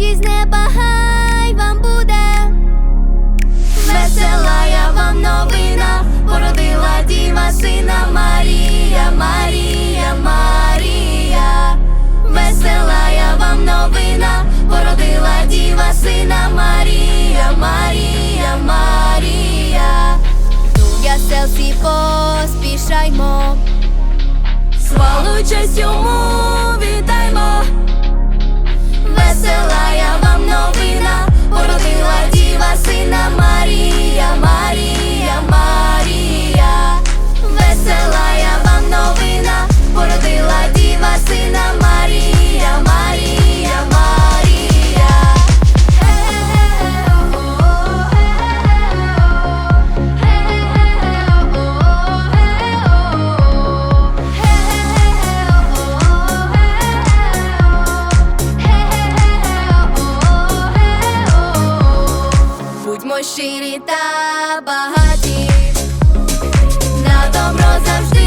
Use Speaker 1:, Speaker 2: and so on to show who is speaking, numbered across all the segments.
Speaker 1: радість з неба хай вам буде, весела я вам новина, породила діва сина Марія, Марія, Марія, весела я вам новина, породила діва сина Марія, Марія, Марія, я селсі поспішаймо, свалуй йому. Щирі та багаті, на добро завжди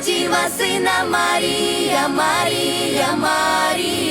Speaker 1: діва сина Марія, Марія, Марія, весела.